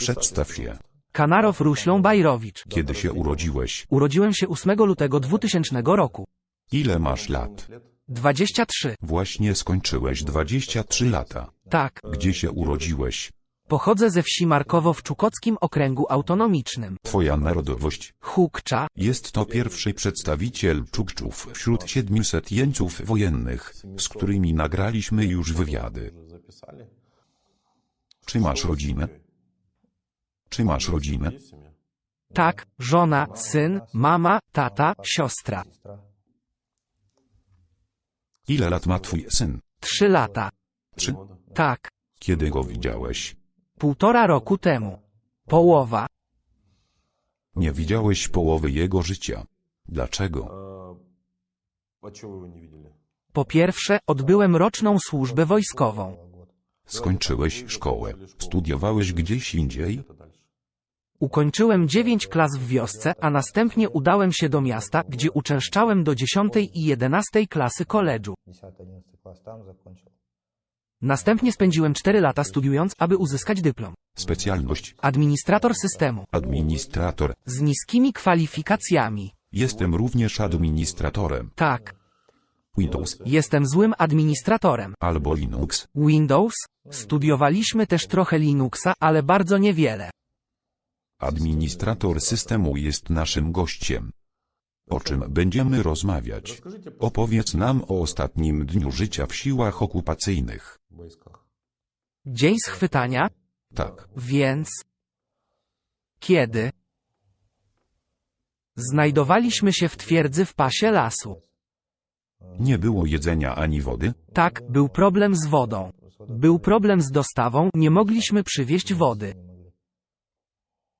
Przedstaw się. Kanarow Ruślą Bajrowicz. Kiedy się urodziłeś? Urodziłem się 8 lutego 2000 roku. Ile masz lat? 23. Właśnie skończyłeś 23 lata. Tak. Gdzie się urodziłeś? Pochodzę ze wsi Markowo w Czukockim Okręgu Autonomicznym. Twoja narodowość. Hukcza. Jest to pierwszy przedstawiciel Czukczów wśród 700 jeńców wojennych, z którymi nagraliśmy już wywiady. Czy masz rodzinę? Czy masz rodzinę? Tak, żona, syn, mama, tata, siostra. Ile lat ma twój syn? Trzy lata. Trzy? Tak. Kiedy go widziałeś? Półtora roku temu. Połowa. Nie widziałeś połowy jego życia. Dlaczego? Po pierwsze, odbyłem roczną służbę wojskową. Skończyłeś szkołę, studiowałeś gdzieś indziej? Ukończyłem dziewięć klas w wiosce, a następnie udałem się do miasta, gdzie uczęszczałem do dziesiątej i jedenastej klasy koledżu. Następnie spędziłem cztery lata studiując, aby uzyskać dyplom. Specjalność. Administrator systemu. Administrator. Z niskimi kwalifikacjami. Jestem również administratorem. Tak. Windows. Jestem złym administratorem. Albo Linux. Windows. Studiowaliśmy też trochę Linuxa, ale bardzo niewiele. Administrator systemu jest naszym gościem. O czym będziemy rozmawiać? Opowiedz nam o ostatnim dniu życia w siłach okupacyjnych. Dzień schwytania? Tak. Więc. Kiedy? Znajdowaliśmy się w twierdzy w pasie lasu. Nie było jedzenia ani wody? Tak, był problem z wodą. Był problem z dostawą, nie mogliśmy przywieźć wody.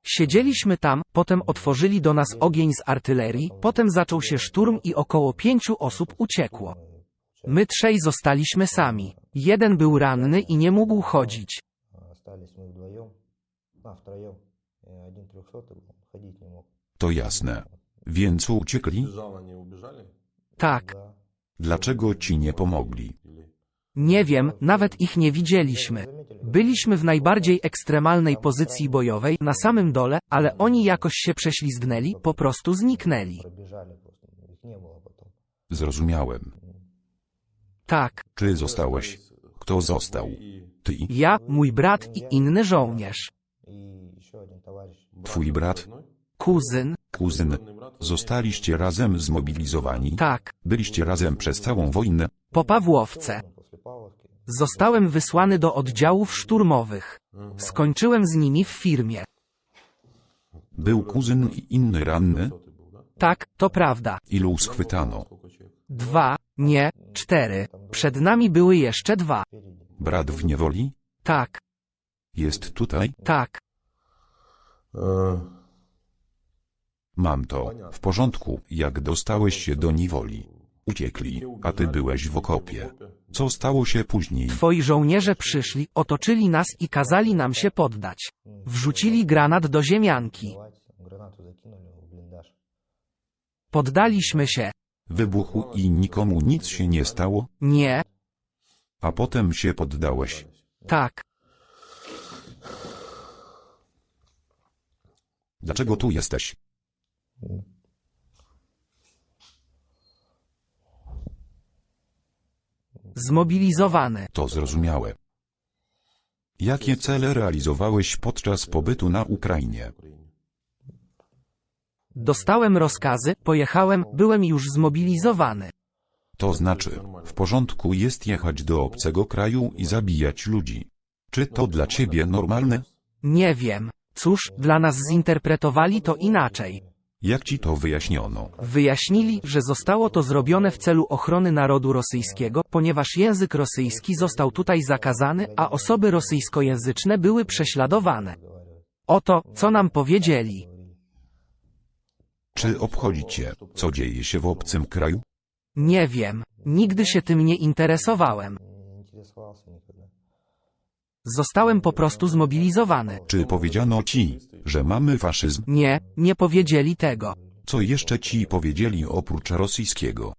Siedzieliśmy tam, potem otworzyli do nas ogień z artylerii, potem zaczął się szturm i około pięciu osób uciekło. My trzej zostaliśmy sami. Jeden był ranny i nie mógł chodzić. To jasne. Więc uciekli? Tak. Dlaczego ci nie pomogli? Nie wiem, nawet ich nie widzieliśmy. Byliśmy w najbardziej ekstremalnej pozycji bojowej, na samym dole, ale oni jakoś się prześlizgnęli, po prostu zniknęli. Zrozumiałem. Tak. Ty zostałeś. Kto został? Ty? Ja, mój brat i inny żołnierz. Twój brat? Kuzyn. Kuzyn. Zostaliście razem zmobilizowani? Tak. Byliście razem przez całą wojnę? Po Pawłowce. Zostałem wysłany do oddziałów szturmowych. Skończyłem z nimi w firmie. Był kuzyn i inny ranny? Tak, to prawda. Ilu schwytano? Dwa, nie, cztery. Przed nami były jeszcze dwa. Brat w niewoli? Tak, Jest tutaj? tak. E, Mam to. W porządku. Jak dostałeś się do niewoli? Uciekli, a ty byłeś w okopie. Co stało się później? Twoi żołnierze przyszli, otoczyli nas i kazali nam się poddać. Wrzucili granat do ziemianki. Poddaliśmy się. Wybuchł i nikomu nic się nie stało? Nie, A potem się poddałeś. tak. Dlaczego tu jesteś? Zmobilizowany. To zrozumiałe. Jakie cele realizowałeś podczas pobytu na Ukrainie? Dostałem rozkazy, pojechałem, byłem już zmobilizowany. To znaczy, w porządku jest jechać do obcego kraju i zabijać ludzi. Czy to dla ciebie normalne? Nie wiem. Cóż, dla nas zinterpretowali to inaczej. Jak ci to wyjaśniono? Wyjaśnili, że zostało to zrobione w celu ochrony narodu rosyjskiego, ponieważ język rosyjski został tutaj zakazany, a osoby rosyjskojęzyczne były prześladowane. Oto, co nam powiedzieli. Czy obchodzi cię, co dzieje się w obcym kraju? Nie wiem. Nigdy się tym nie interesowałem. Zostałem po prostu zmobilizowany. Czy powiedziano ci, że mamy faszyzm? Nie, nie powiedzieli tego. Co jeszcze ci powiedzieli oprócz rosyjskiego?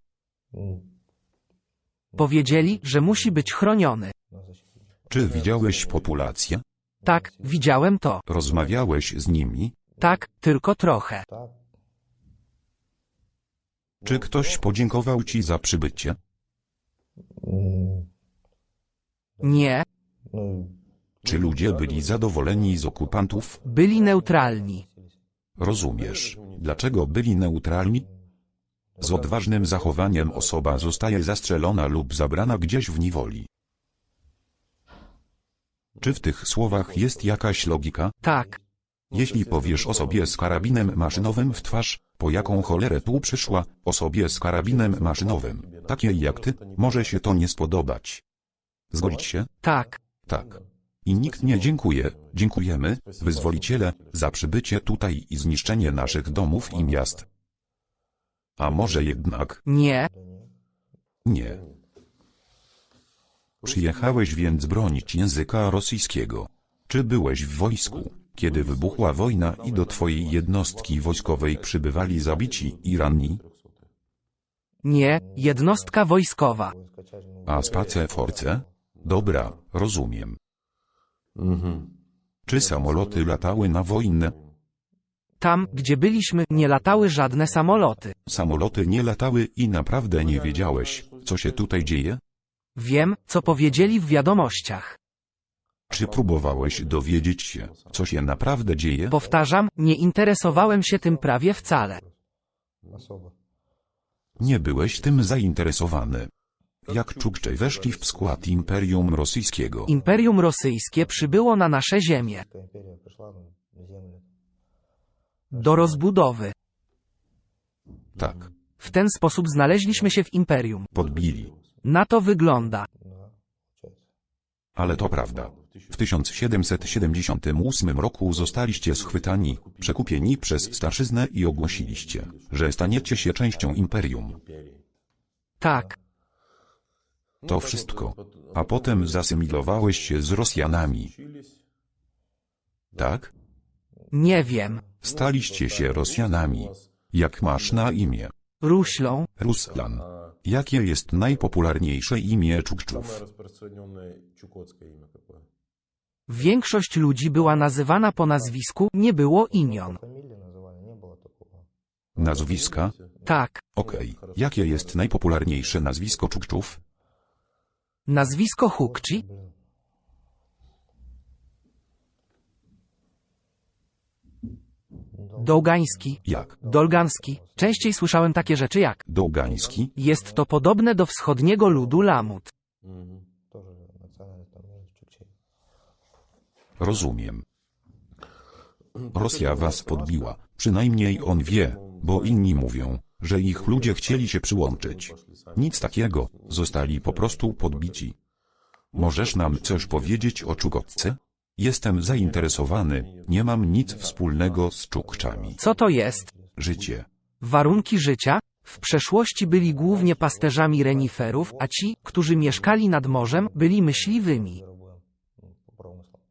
Powiedzieli, że musi być chroniony. Czy widziałeś populację? Tak, widziałem to. Rozmawiałeś z nimi? Tak, tylko trochę. Czy ktoś podziękował ci za przybycie? Nie, czy ludzie byli zadowoleni z okupantów? byli neutralni. Rozumiesz, dlaczego byli neutralni? Z odważnym zachowaniem osoba zostaje zastrzelona lub zabrana gdzieś w niewoli. Czy w tych słowach jest jakaś logika? Tak, Jeśli powiesz osobie z karabinem maszynowym w twarz, po jaką cholerę tu przyszła, osobie z karabinem maszynowym, takiej jak ty, może się to nie spodobać. Zgodzić się? tak, tak. I nikt nie dziękuje, dziękujemy, wyzwoliciele, za przybycie tutaj i zniszczenie naszych domów i miast. A może jednak? Nie. Nie. Przyjechałeś więc bronić języka rosyjskiego. Czy byłeś w wojsku, kiedy wybuchła wojna i do twojej jednostki wojskowej przybywali zabici i ranni? Nie, jednostka wojskowa. A spaceforce? Dobra, rozumiem. Mhm. Czy samoloty latały na wojnę? Tam, gdzie byliśmy, nie latały żadne samoloty. Samoloty nie latały i naprawdę nie wiedziałeś, co się tutaj dzieje? Wiem, co powiedzieli w wiadomościach. Czy próbowałeś dowiedzieć się, co się naprawdę dzieje? Powtarzam, nie interesowałem się tym prawie wcale. Nie byłeś tym zainteresowany. Jak Czukcze weszli w skład Imperium Rosyjskiego. Imperium Rosyjskie przybyło na nasze ziemię. Do rozbudowy. Tak. W ten sposób znaleźliśmy się w imperium. Podbili. Na to wygląda. Ale to prawda. W 1778 roku zostaliście schwytani, przekupieni przez starszyznę i ogłosiliście, że staniecie się częścią imperium. Tak. To wszystko. A potem zasymilowałeś się z Rosjanami. Tak? Nie wiem. Staliście się Rosjanami. Jak masz na imię? Ruślą. Ruslan. Jakie jest najpopularniejsze imię Czukczów? Większość ludzi była nazywana po nazwisku, nie było imion. Nazwiska? Tak. Okej. Jakie jest najpopularniejsze nazwisko Czukczów? Nazwisko Hukci? Dołgański. Jak? Dolganski. Częściej słyszałem takie rzeczy jak Dołgański? jest to podobne do wschodniego ludu Lamut. Rozumiem. Rosja was podbiła, przynajmniej on wie, bo inni mówią że ich ludzie chcieli się przyłączyć. Nic takiego, zostali po prostu podbici. Możesz nam coś powiedzieć o Czukotce? Jestem zainteresowany, nie mam nic wspólnego z Czukczami. Co to jest? Życie. Warunki życia? W przeszłości byli głównie pasterzami reniferów, a ci, którzy mieszkali nad morzem, byli myśliwymi.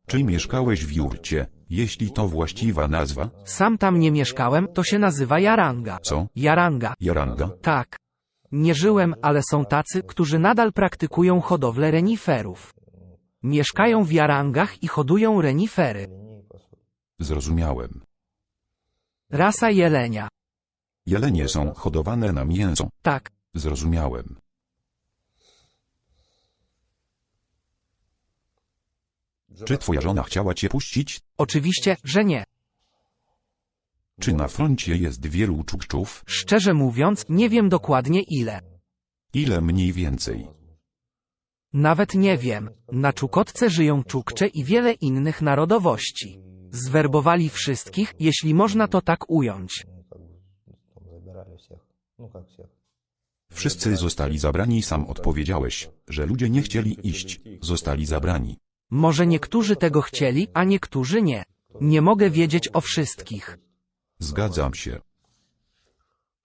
Czy mieszkałeś w jurcie, jeśli to właściwa nazwa? Sam tam nie mieszkałem, to się nazywa jaranga. Co? Jaranga. Jaranga? Tak. Nie żyłem, ale są tacy, którzy nadal praktykują hodowlę reniferów. Mieszkają w jarangach i hodują renifery. Zrozumiałem. Rasa jelenia. Jelenie są hodowane na mięso. Tak. Zrozumiałem. Czy twoja żona chciała cię puścić? Oczywiście, że nie. Czy na froncie jest wielu czukczów? Szczerze mówiąc, nie wiem dokładnie ile. Ile mniej więcej? Nawet nie wiem. Na Czukotce żyją Czukcze i wiele innych narodowości. Zwerbowali wszystkich, jeśli można to tak ująć. Wszyscy zostali zabrani, sam odpowiedziałeś, że ludzie nie chcieli iść, zostali zabrani. Może niektórzy tego chcieli, a niektórzy nie. Nie mogę wiedzieć o wszystkich. Zgadzam się.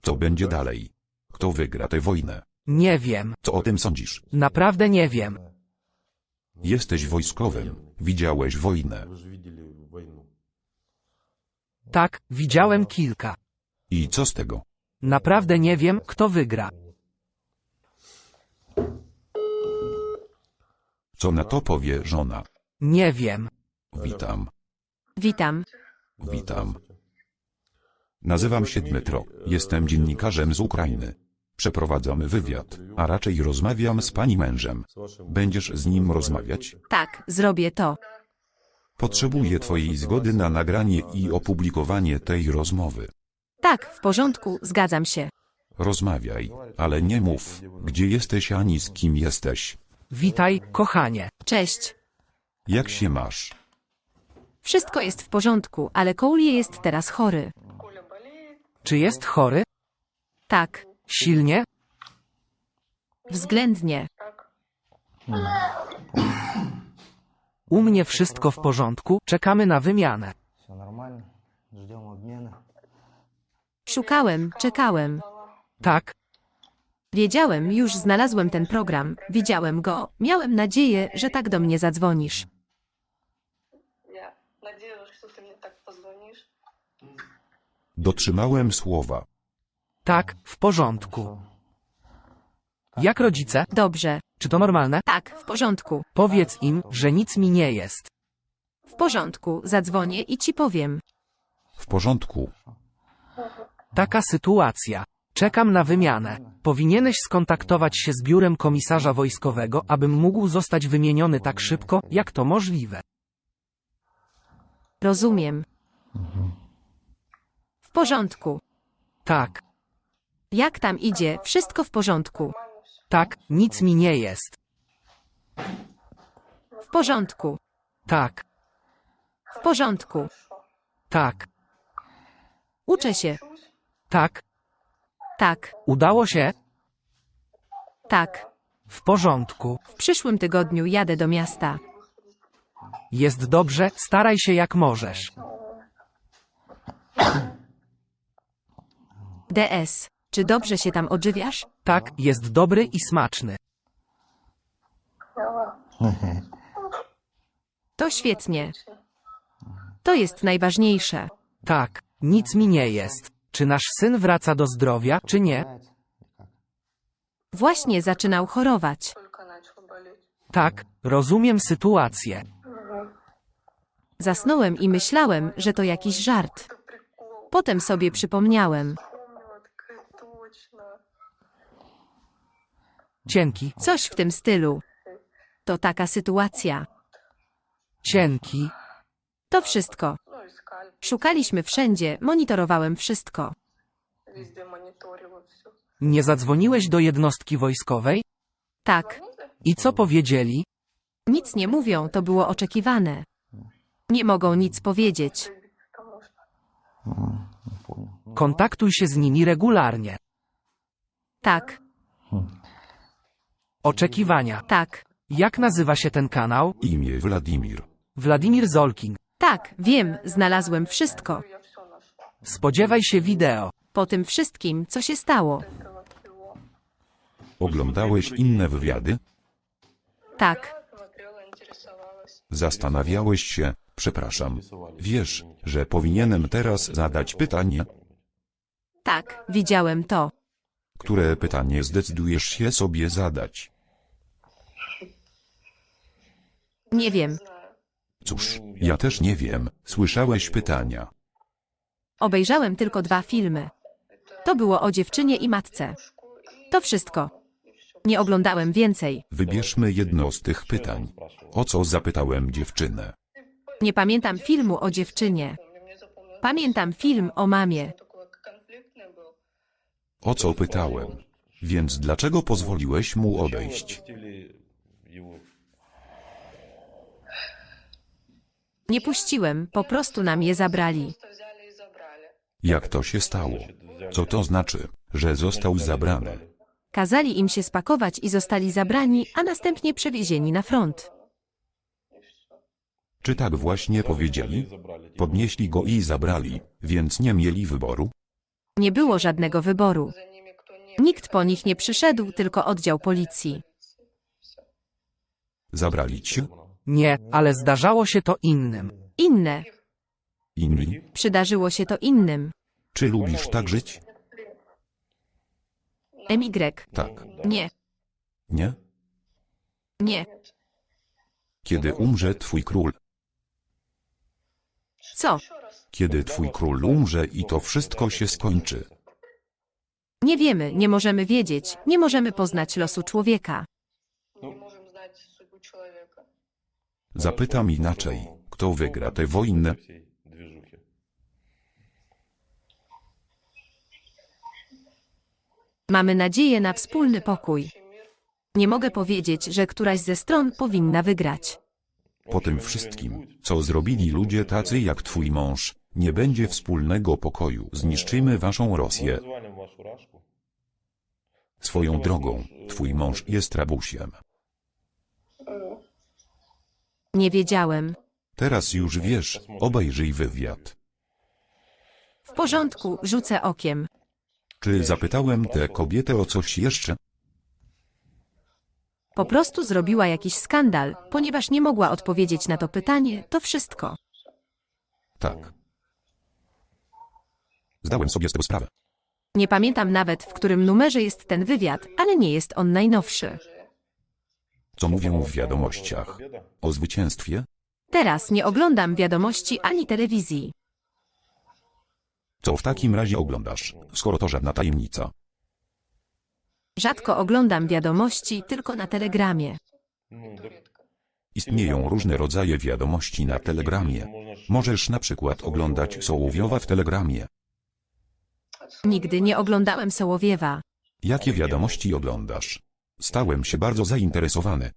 Co będzie dalej? Kto wygra tę wojnę? Nie wiem. Co o tym sądzisz? Naprawdę nie wiem. Jesteś wojskowym. Widziałeś wojnę. Tak, widziałem kilka. I co z tego? Naprawdę nie wiem, kto wygra. Co na to powie żona? Nie wiem. Witam, Witam. witam. Nazywam się Dmytro, jestem dziennikarzem z Ukrainy. Przeprowadzamy wywiad, a raczej rozmawiam z pani mężem. Będziesz z nim rozmawiać? Tak, zrobię to. Potrzebuję twojej zgody na nagranie i opublikowanie tej rozmowy. Tak, w porządku, zgadzam się. Rozmawiaj, ale nie mów, gdzie jesteś ani z kim jesteś. Witaj, kochanie. Cześć. Jak się masz? Wszystko jest w porządku, ale Kouli jest teraz chory. Czy jest chory? Tak, Silnie? względnie. U mnie wszystko w porządku, czekamy na wymianę. Все нормально. Ждем обмена. Szukałem, czekałem. Tak, Wiedziałem, już znalazłem ten program, widziałem go, miałem nadzieję, że tak do mnie zadzwonisz. Ja. Nadzieję, że mnie. Tak Dotrzymałem słowa. Tak, w porządku. Jak rodzice? Dobrze, Czy to normalne? tak, w porządku. Powiedz im, że nic mi nie jest. W porządku, zadzwonię i ci powiem. W porządku. Taka sytuacja. Czekam na wymianę. Powinieneś skontaktować się z biurem komisarza wojskowego, abym mógł zostać wymieniony tak szybko, jak to możliwe. Rozumiem. W porządku. Tak, Jak tam idzie? Wszystko w porządku. tak, nic mi nie jest. W porządku. Tak, W porządku. tak, Uczę się. tak. Tak, Udało się? tak. W porządku. W przyszłym tygodniu jadę do miasta. Jest dobrze, staraj się jak możesz. DS. Czy dobrze się tam odżywiasz? Tak, jest dobry i smaczny. To świetnie. To jest najważniejsze. Tak, nic mi nie jest czy nasz syn wraca do zdrowia, czy nie? Właśnie zaczynał chorować. Tak, rozumiem sytuację. Zasnąłem i myślałem, że to jakiś żart. Potem sobie przypomniałem. Cienki, Coś w tym stylu. To taka sytuacja. cienki. To wszystko. Ну, искали. Szukaliśmy wszędzie, monitorowałem wszystko. Везде мониторила все. Nie zadzwoniłeś do jednostki wojskowej? Tak, I co powiedzieli? nic nie mówią, to było oczekiwane. Nie mogą nic powiedzieć. Потому что М, Не понял. Ну, Kontaktuj się z nimi regularnie. Tak, Oczekiwania. tak, Jak nazywa się ten kanał? Imię Wladimir. Wladimir Zolkin. Tak, wiem, znalazłem wszystko. Spodziewaj się wideo. Po tym wszystkim, co się stało. Oglądałeś inne wywiady? Tak, Zastanawiałeś się, przepraszam. Wiesz, że powinienem teraz zadać pytanie? tak, widziałem to. Które pytanie zdecydujesz się sobie zadać? Nie wiem. Cóż, ja też nie wiem, słyszałeś pytania. Obejrzałem tylko dwa filmy. To było o dziewczynie i matce. To wszystko. Nie oglądałem więcej. Wybierzmy jedno z tych pytań. O co zapytałem dziewczynę? Nie pamiętam filmu o dziewczynie. Pamiętam film o mamie. O co pytałem? Więc dlaczego pozwoliłeś mu odejść? Nie puściłem, po prostu nam je zabrali. Jak to się stało? Co to znaczy, że został zabrany? Kazali im się spakować i zostali zabrani, a następnie przewiezieni na front. Czy tak właśnie powiedzieli? Podnieśli go i zabrali, więc nie mieli wyboru? Nie było żadnego wyboru. Nikt po nich nie przyszedł, tylko oddział policji. Zabrali cię? Nie, ale zdarzało się to innym. Inne. Inni? Przydarzyło się to innym. Czy lubisz tak żyć? MY. Tak. Nie. Nie? Nie. Kiedy umrze twój król? Co? Kiedy twój król umrze i to wszystko się skończy? Nie wiemy, nie możemy wiedzieć, nie możemy poznać losu człowieka. Zapytam inaczej, kto wygra tę wojnę? Mamy nadzieję na wspólny pokój. Nie mogę powiedzieć, że któraś ze stron powinna wygrać. Po tym wszystkim, co zrobili ludzie tacy jak twój mąż, nie będzie wspólnego pokoju. Zniszczymy waszą Rosję. Swoją drogą, twój mąż jest rabusiem. Nie wiedziałem. Teraz już wiesz, obejrzyj wywiad. W porządku, rzucę okiem. Czy zapytałem tę kobietę o coś jeszcze? Po prostu zrobiła jakiś skandal, ponieważ nie mogła odpowiedzieć na to pytanie, to wszystko. Tak. Zdałem sobie z tego sprawę. Nie pamiętam nawet, w którym numerze jest ten wywiad, ale nie jest on najnowszy co mówią w wiadomościach. O zwycięstwie? Teraz nie oglądam wiadomości ani telewizji. Co w takim razie oglądasz, skoro to żadna tajemnica? Rzadko oglądam wiadomości tylko na telegramie. Istnieją różne rodzaje wiadomości na telegramie. Możesz na przykład oglądać Sołowiowa w telegramie. Nigdy nie oglądałem Sołowiewa. Jakie wiadomości oglądasz? Stałem się bardzo zainteresowany.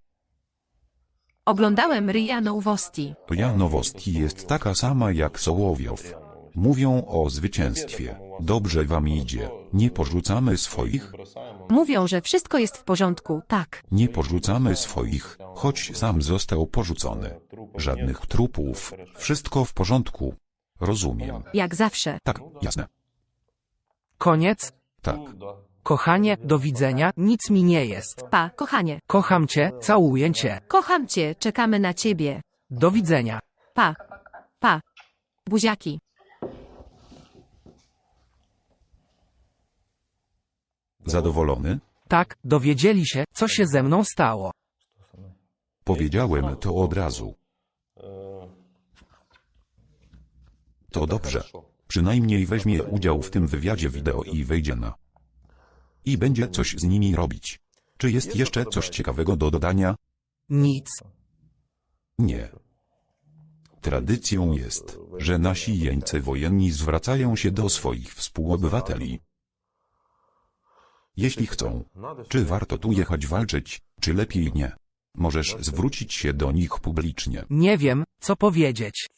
Oglądałem Ria Nowosti. Ja nowości jest taka sama jak Sołowiow. Mówią o zwycięstwie. Dobrze wam idzie. Nie porzucamy swoich? Mówią, że wszystko jest w porządku, tak. Nie porzucamy swoich, choć sam został porzucony. Żadnych trupów. Wszystko w porządku. Rozumiem. Jak zawsze. Tak, jasne. Koniec? Tak. Kochanie, do widzenia, nic mi nie jest. Pa, kochanie. Kocham cię, całuję cię. Kocham cię, czekamy na ciebie. Do widzenia. Pa. Pa. Buziaki. Zadowolony? Tak, dowiedzieli się, co się ze mną stało. Powiedziałem to od razu. To dobrze. Przynajmniej weźmie udział w tym wywiadzie wideo i wejdzie na i będzie coś z nimi robić. Czy jest jeszcze coś ciekawego do dodania? Nic. Nie. Tradycją jest, że nasi jeńcy wojenni zwracają się do swoich współobywateli. Jeśli chcą, czy warto tu jechać walczyć, czy lepiej nie? Możesz zwrócić się do nich publicznie. Nie wiem, co powiedzieć.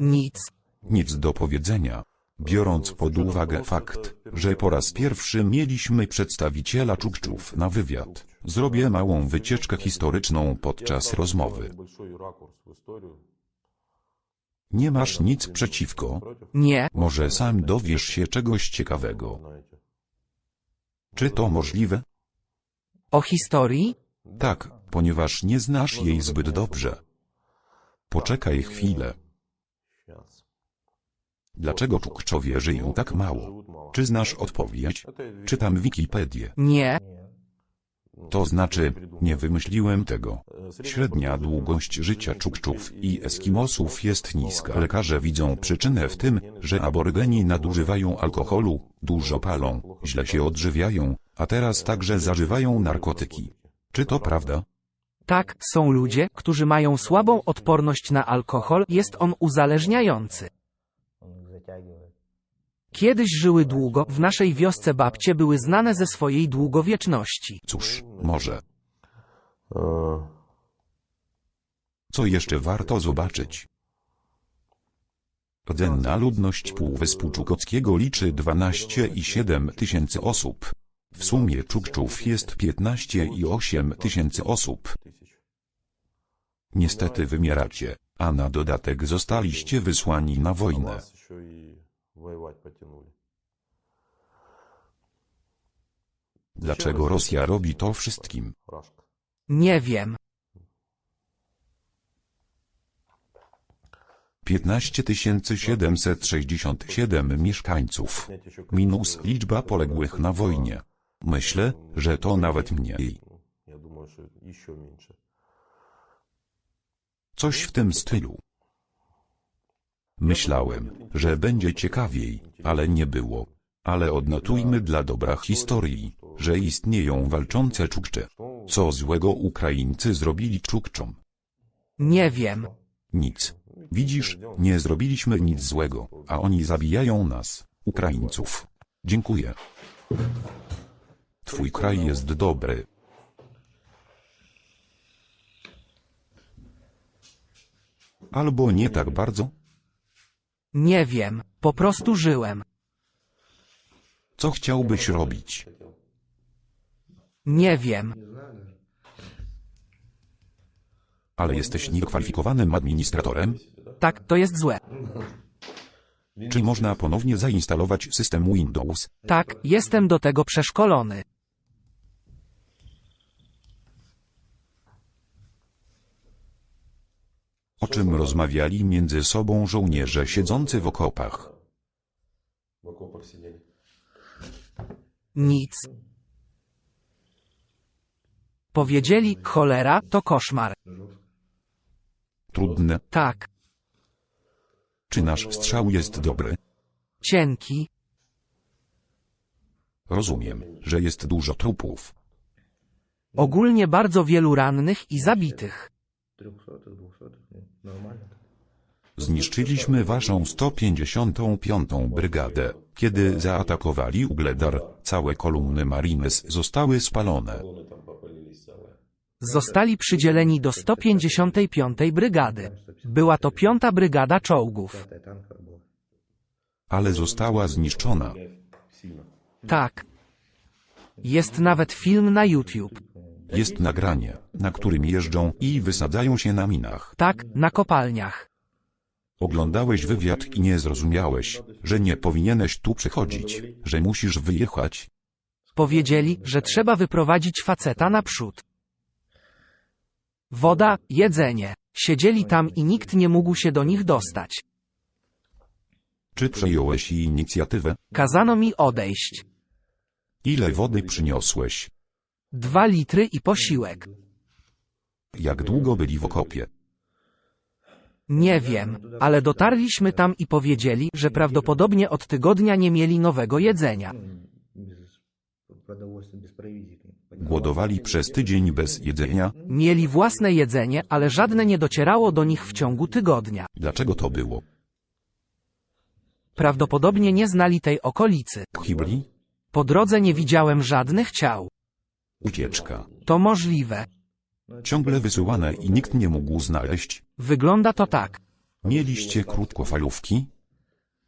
Nic. Nic do powiedzenia. Biorąc pod uwagę fakt, że po raz pierwszy mieliśmy przedstawiciela Czukczów na wywiad, zrobię małą wycieczkę historyczną podczas rozmowy. Nie masz nic przeciwko? Nie. Może sam dowiesz się czegoś ciekawego. Czy to możliwe? O historii? Tak, ponieważ nie znasz jej zbyt dobrze. Poczekaj chwilę. Dlaczego Czukczowie żyją tak mało? Czy znasz odpowiedź? Czytam Wikipedię. Nie. To znaczy, nie wymyśliłem tego. Średnia długość życia Czukczów i Eskimosów jest niska. Lekarze widzą przyczynę w tym, że aborygeni nadużywają alkoholu, dużo palą, źle się odżywiają, a teraz także zażywają narkotyki. Czy to prawda? Tak, są ludzie, którzy mają słabą odporność na alkohol, jest on uzależniający. Kiedyś żyły długo, w naszej wiosce babcie były znane ze swojej długowieczności. Cóż, może. No. Co jeszcze warto zobaczyć? Rdzenna ludność Półwyspu Czukockiego liczy 12,7 tysięcy osób. W sumie Czukczów jest 15,8 tysięcy osób. Niestety wymieracie, a na dodatek zostaliście wysłani na wojnę вас еще и воевать потянули. Dlaczego Rosja robi to wszystkim? Рашка. Nie wiem. 15 767 mieszkańców. Снять еще Minus liczba poległych na wojnie. Myślę, że to nawet mniej. Я что еще меньше. Coś w tym stylu. Myślałem, że będzie ciekawiej, ale nie było. Ale odnotujmy dla dobra historii, że istnieją walczące czukcze. Co złego Ukraińcy zrobili czukczom? Nie wiem. Nic. Widzisz, nie zrobiliśmy nic złego, a oni zabijają nas, Ukraińców. Dziękuję. Twój kraj jest dobry. Albo nie tak bardzo? Nie wiem. Po prostu żyłem. Co chciałbyś robić? Nie wiem. Ale jesteś niekwalifikowanym administratorem? Tak, to jest złe. Czy można ponownie zainstalować system Windows? Tak, jestem do tego przeszkolony. o czym rozmawiali między sobą żołnierze siedzący w okopach. Nic. Powiedzieli, cholera, to koszmar. Trudne. Tak. Czy nasz strzał jest dobry? Cienki. Rozumiem, że jest dużo trupów. Ogólnie bardzo wielu rannych i zabitych. Zniszczyliśmy waszą 155. Brygadę. Kiedy zaatakowali Ugledar, całe kolumny Marines zostały spalone. Zostali przydzieleni do 155. Brygady. Była to 5. Brygada Czołgów. Ale została zniszczona. Tak. Jest nawet film na YouTube. Jest nagranie, na którym jeżdżą i wysadzają się na minach. Tak, na kopalniach. Oglądałeś wywiad i nie zrozumiałeś, że nie powinieneś tu przychodzić, że musisz wyjechać. Powiedzieli, że trzeba wyprowadzić faceta naprzód. Woda, jedzenie. Siedzieli tam i nikt nie mógł się do nich dostać. Czy przejąłeś inicjatywę? Kazano mi odejść. Ile wody przyniosłeś? Dwa litry i posiłek. Jak długo byli w okopie? Nie wiem, ale dotarliśmy tam i powiedzieli, że prawdopodobnie od tygodnia nie mieli nowego jedzenia. Głodowali przez tydzień bez jedzenia? Mieli własne jedzenie, ale żadne nie docierało do nich w ciągu tygodnia. Dlaczego to było? Prawdopodobnie nie znali tej okolicy. Kibli? Po drodze nie widziałem żadnych ciał. Ucieczka. To możliwe. Ciągle wysyłane i nikt nie mógł znaleźć. Wygląda to tak. Mieliście krótkofalówki?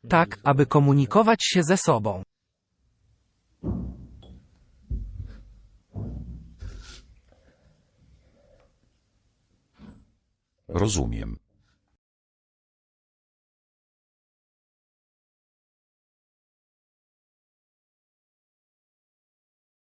Tak, aby komunikować się ze sobą. Rozumiem.